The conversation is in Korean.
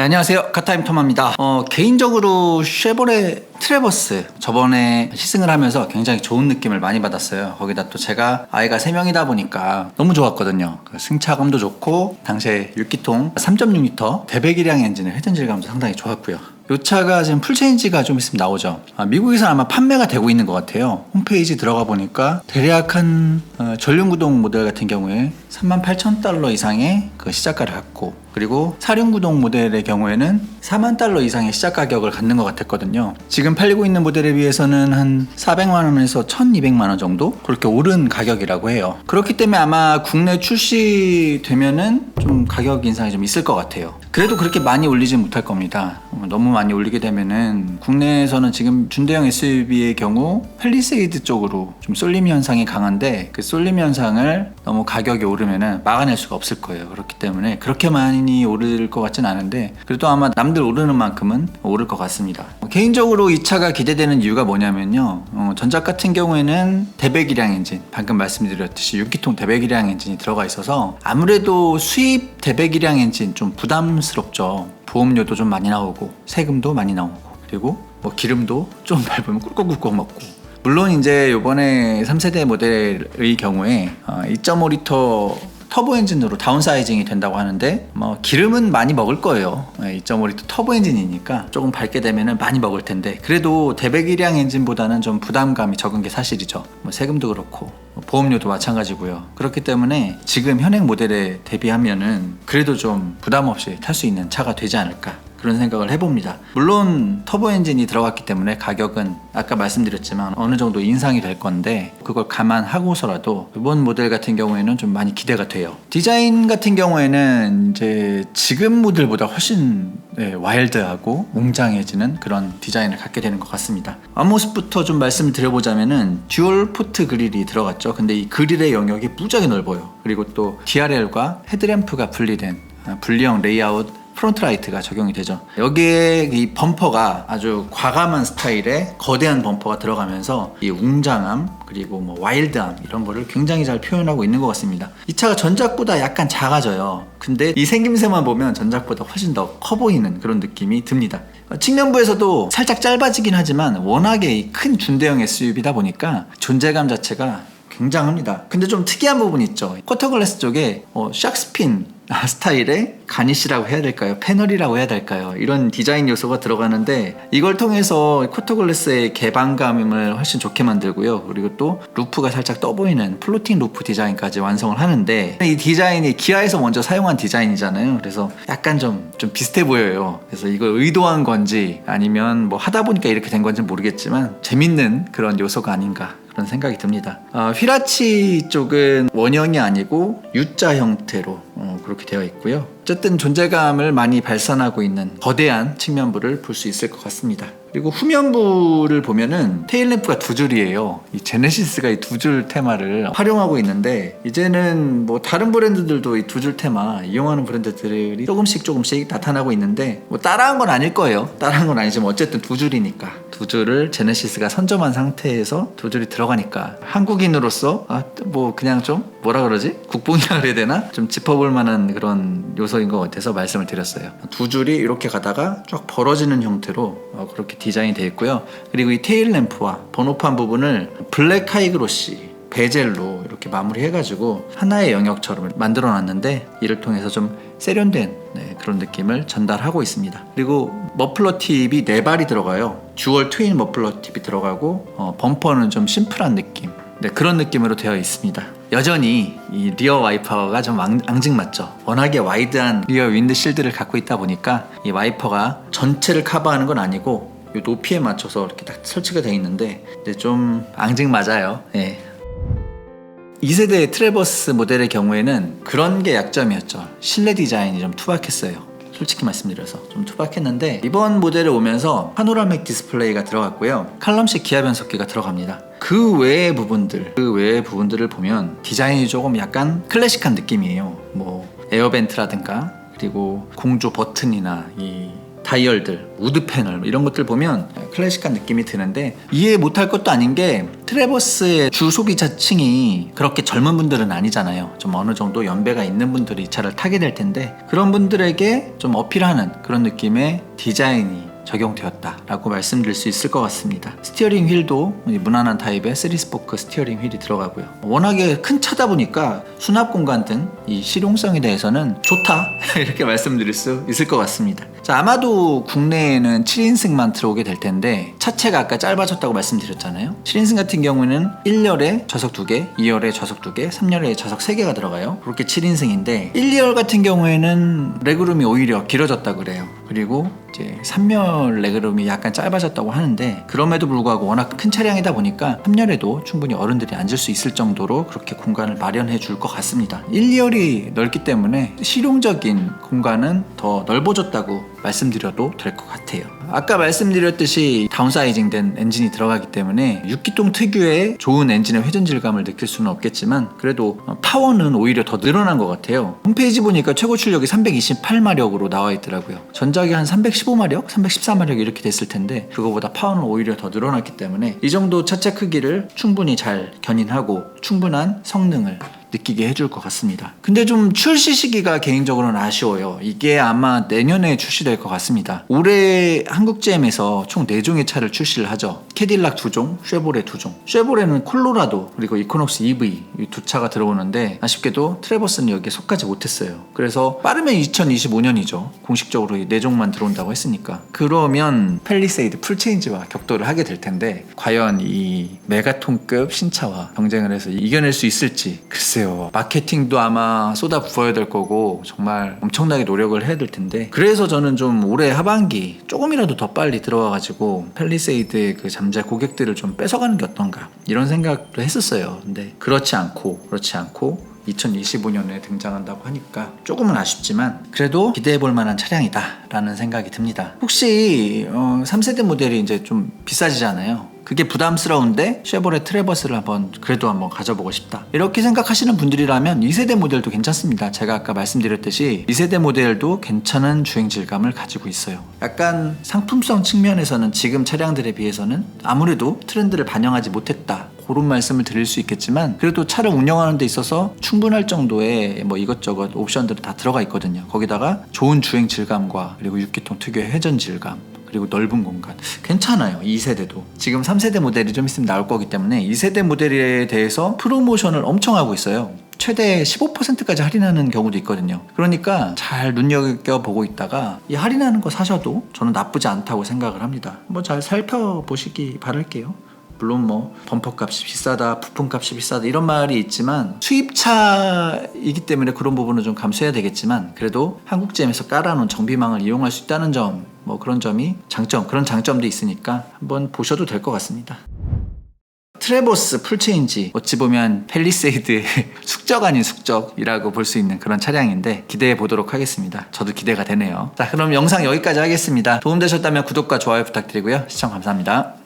네, 안녕하세요. 카타임 토마입니다. 어, 개인적으로 쉐보레 트레버스 저번에 시승을 하면서 굉장히 좋은 느낌을 많이 받았어요. 거기다 또 제가 아이가 3명이다 보니까 너무 좋았거든요. 그 승차감도 좋고 당시에 6기통 3.6L 대배기량 엔진의 회전 질감도 상당히 좋았고요. 이 차가 지금 풀체인지가 좀 있으면 나오죠. 아, 미국에서 아마 판매가 되고 있는 것 같아요. 홈페이지 들어가 보니까 대략 한 어, 전륜구동 모델 같은 경우에 38,000달러 이상의 그 시작가를 갖고 그리고 사륜구동 모델의 경우에는 4만 달러 이상의 시작 가격을 갖는 것 같았거든요. 지금 팔리고 있는 모델에 비해서는 한 400만 원에서 1,200만 원 정도 그렇게 오른 가격이라고 해요. 그렇기 때문에 아마 국내 출시되면은 좀 가격 인상이 좀 있을 것 같아요. 그래도 그렇게 많이 올리진 못할 겁니다. 어, 너무 많이 올리게 되면은 국내에서는 지금 준대형 SUV의 경우 펠리세이드 쪽으로 좀 쏠림 현상이 강한데 그 쏠림 현상을 너무 가격이 오르면은 막아낼 수가 없을 거예요. 그렇기 때문에 그렇게 많이 오를 것 같진 않은데 그래도 아마 남들 오르는 만큼은 오를 것 같습니다. 개인적으로 이 차가 기대되는 이유가 뭐냐면요. 어, 전작 같은 경우에는 대배기량 엔진, 방금 말씀드렸듯이 6기통 대배기량 엔진이 들어가 있어서 아무래도 수입 대배기량 엔진 좀 부담스럽죠. 보험료도 좀 많이 나오고 세금도 많이 나오고 그리고 뭐 기름도 좀 밟으면 꿀꺽꿀꺽 먹고 물론 이제 요번에 3세대 모델의 경우에 어, 2.5리터 터보 엔진으로 다운사이징이 된다고 하는데 뭐 기름은 많이 먹을 거예요. 2.5리터 터보 엔진이니까 조금 밟게 되면은 많이 먹을 텐데 그래도 대배기량 엔진보다는 좀 부담감이 적은 게 사실이죠. 뭐 세금도 그렇고 뭐 보험료도 마찬가지고요. 그렇기 때문에 지금 현행 모델에 대비하면은 그래도 좀 부담 없이 탈 수 있는 차가 되지 않을까 그런 생각을 해봅니다. 물론 터보 엔진이 들어갔기 때문에 가격은 아까 말씀드렸지만 어느 정도 인상이 될 건데 그걸 감안하고서라도 이번 모델 같은 경우에는 좀 많이 기대가 돼요. 디자인 같은 경우에는 이제 지금 모델보다 훨씬 네, 와일드하고 웅장해지는 그런 디자인을 갖게 되는 것 같습니다. 앞모습부터 좀 말씀을 드려보자면은 듀얼 포트 그릴이 들어갔죠. 근데 이 그릴의 영역이 무지하게 넓어요. 그리고 또 DRL과 헤드램프가 분리된 아, 분리형 레이아웃 프론트 라이트가 적용이 되죠. 여기에 이 범퍼가 아주 과감한 스타일의 거대한 범퍼가 들어가면서 이 웅장함 그리고 뭐 와일드함 이런 거를 굉장히 잘 표현하고 있는 것 같습니다. 이 차가 전작보다 약간 작아져요. 근데 이 생김새만 보면 전작보다 훨씬 더 커 보이는 그런 느낌이 듭니다. 측면부에서도 살짝 짧아지긴 하지만 워낙에 큰 중대형 SUV다 보니까 존재감 자체가 굉장합니다. 근데 좀 특이한 부분이 있죠. 쿼터글래스 쪽에 어, 샥스핀 스타일의 가니시라고 해야 될까요? 패널이라고 해야 될까요? 이런 디자인 요소가 들어가는데 이걸 통해서 쿼터글래스의 개방감을 훨씬 좋게 만들고요. 그리고 또 루프가 살짝 떠 보이는 플로팅 루프 디자인까지 완성을 하는데 이 디자인이 기아에서 먼저 사용한 디자인이잖아요. 그래서 약간 좀, 좀 비슷해 보여요. 그래서 이걸 의도한 건지 아니면 뭐 하다 보니까 이렇게 된 건지 모르겠지만 재밌는 그런 요소가 아닌가 그런 생각이 듭니다. 어, 휘라치 쪽은 원형이 아니고 U자 형태로 어, 그렇게 되어 있고요. 어쨌든 존재감을 많이 발산하고 있는 거대한 측면부를 볼 수 있을 것 같습니다. 그리고 후면부를 보면은 테일램프가 두 줄이에요. 이 제네시스가 이 두 줄 테마를 활용하고 있는데 이제는 뭐 다른 브랜드들도 이 두 줄 테마 이용하는 브랜드들이 조금씩 조금씩 나타나고 있는데 뭐 따라한 건 아닐 거예요. 따라한 건 아니지만 어쨌든 두 줄이니까 두 줄을 제네시스가 선점한 상태에서 두 줄이 들어가니까 한국인으로서 아 뭐 그냥 좀 뭐라 그러지 국뽕이라 그래야 되나 좀 짚어볼 만한 그런 요소인 것 같아서 말씀을 드렸어요. 두 줄이 이렇게 가다가 쫙 벌어지는 형태로 어, 그렇게 디자인이 되어 있고요. 그리고 이 테일 램프와 번호판 부분을 블랙 하이그로시 베젤로 이렇게 마무리해가지고 하나의 영역처럼 만들어 놨는데 이를 통해서 좀 세련된 네, 그런 느낌을 전달하고 있습니다. 그리고 머플러 팁이 네 발이 들어가요. 듀얼 트윈 머플러 팁이 들어가고 어, 범퍼는 좀 심플한 느낌. 네, 그런 느낌으로 되어 있습니다. 여전히 이 리어 와이퍼가 좀 앙, 앙증맞죠. 워낙에 와이드한 리어 윈드 실드를 갖고 있다 보니까 이 와이퍼가 전체를 커버하는 건 아니고 이 높이에 맞춰서 이렇게 딱 설치가 되어 있는데 좀 앙증맞아요. 예. 2세대 트레버스 모델의 경우에는 그런 게 약점이었죠. 실내 디자인이 좀 투박했어요. 솔직히 말씀드려서 좀 투박했는데 이번 모델에 오면서 파노라믹 디스플레이가 들어갔고요. 칼럼식 기아 변속기가 들어갑니다. 그 외의 부분들, 그 외의 부분들을 보면 디자인이 조금 약간 클래식한 느낌이에요. 뭐 에어벤트라든가 그리고 공조 버튼이나 이 다이얼들, 우드 패널 이런 것들 보면 클래식한 느낌이 드는데 이해 못할 것도 아닌 게 트레버스의 주 소비자층이 그렇게 젊은 분들은 아니잖아요. 좀 어느 정도 연배가 있는 분들이 이 차를 타게 될 텐데 그런 분들에게 좀 어필하는 그런 느낌의 디자인이 적용되었다라고 말씀드릴 수 있을 것 같습니다. 스티어링 휠도 이 무난한 타입의 3스포크 스티어링 휠이 들어가고요. 워낙에 큰 차다 보니까 수납 공간 등 이 실용성에 대해서는 좋다 이렇게 말씀드릴 수 있을 것 같습니다. 자 아마도 국내에는 7인승만 들어오게 될 텐데 차체가 아까 짧아졌다고 말씀드렸잖아요. 7인승 같은 경우는 1열에 좌석 2개, 2열에 좌석 2개, 3열에 좌석 3개가 들어가요. 그렇게 7인승인데 1, 2열 같은 경우에는 레그룸이 오히려 길어졌다 그래요. 그리고 이제 3열 레그룸이 약간 짧아졌다고 하는데 그럼에도 불구하고 워낙 큰 차량이다 보니까 3열에도 충분히 어른들이 앉을 수 있을 정도로 그렇게 공간을 마련해 줄 것 같습니다. 1, 2열이 넓기 때문에 실용적인 공간은 더 넓어졌다고 말씀드려도 될 것 같아요. 아까 말씀드렸듯이 다운사이징 된 엔진이 들어가기 때문에 6기통 특유의 좋은 엔진의 회전 질감을 느낄 수는 없겠지만 그래도 파워는 오히려 더 늘어난 것 같아요. 홈페이지 보니까 최고 출력이 328마력으로 나와 있더라고요. 전작이 한 315마력, 314마력 이렇게 됐을 텐데 그거보다 파워는 오히려 더 늘어났기 때문에 이 정도 차체 크기를 충분히 잘 견인하고 충분한 성능을 느끼게 해줄 것 같습니다. 근데 좀 출시 시기가 개인적으로는 아쉬워요. 이게 아마 내년에 출시될 것 같습니다. 올해 한국제엠에서 총 4종의 차를 출시를 하죠. 캐딜락 2종, 쉐보레 2종. 쉐보레는 콜로라도 그리고 이코녹스 EV 이두 차가 들어오는데 아쉽게도 트레버스는 여기에 속하지 못했어요. 그래서 빠르면 2025년이죠. 공식적으로 이 4종만 들어온다고 했으니까. 그러면 펠리세이드 풀체인지와 격돌을 하게 될 텐데 과연 이 메가톤급 신차와 경쟁을 해서 이겨낼 수 있을지 글쎄 요. 마케팅도 아마 쏟아 부어야 될 거고 정말 엄청나게 노력을 해야 될 텐데 그래서 저는 좀 올해 하반기 조금이라도 더 빨리 들어와가지고 펠리세이드의 그 잠재 고객들을 좀 뺏어가는 게 어떤가 이런 생각도 했었어요. 근데 그렇지 않고 그렇지 않고 2025년에 등장한다고 하니까 조금은 아쉽지만 그래도 기대해 볼 만한 차량이다라는 생각이 듭니다. 혹시 어, 3세대 모델이 이제 좀 비싸지잖아요. 그게 부담스러운데 쉐보레 트레버스를 한번 그래도 한번 가져보고 싶다. 이렇게 생각하시는 분들이라면 2세대 모델도 괜찮습니다. 제가 아까 말씀드렸듯이 2세대 모델도 괜찮은 주행 질감을 가지고 있어요. 약간 상품성 측면에서는 지금 차량들에 비해서는 아무래도 트렌드를 반영하지 못했다. 그런 말씀을 드릴 수 있겠지만 그래도 차를 운영하는 데 있어서 충분할 정도의 뭐 이것저것 옵션들이 다 들어가 있거든요. 거기다가 좋은 주행 질감과 그리고 6기통 특유의 회전 질감 그리고 넓은 공간. 괜찮아요 2세대도. 지금 3세대 모델이 좀 있으면 나올 거기 때문에 2세대 모델에 대해서 프로모션을 엄청 하고 있어요. 최대 15%까지 할인하는 경우도 있거든요. 그러니까 잘 눈여겨보고 있다가 이 할인하는 거 사셔도 저는 나쁘지 않다고 생각을 합니다. 뭐 잘 살펴보시기 바랄게요 물론 뭐 범퍼 값이 비싸다, 부품 값이 비싸다 이런 말이 있지만 수입차이기 때문에 그런 부분은 좀 감수해야 되겠지만 그래도 한국제임에서 깔아놓은 정비망을 이용할 수 있다는 점, 뭐 그런 점이 장점, 그런 장점도 있으니까 한번 보셔도 될 것 같습니다. 트레보스 풀체인지 어찌 보면 펠리세이드의 숙적 아닌 숙적이라고 볼 수 있는 그런 차량인데 기대해 보도록 하겠습니다. 저도 기대가 되네요. 자 그럼 영상 여기까지 하겠습니다. 도움되셨다면 구독과 좋아요 부탁드리고요. 시청 감사합니다.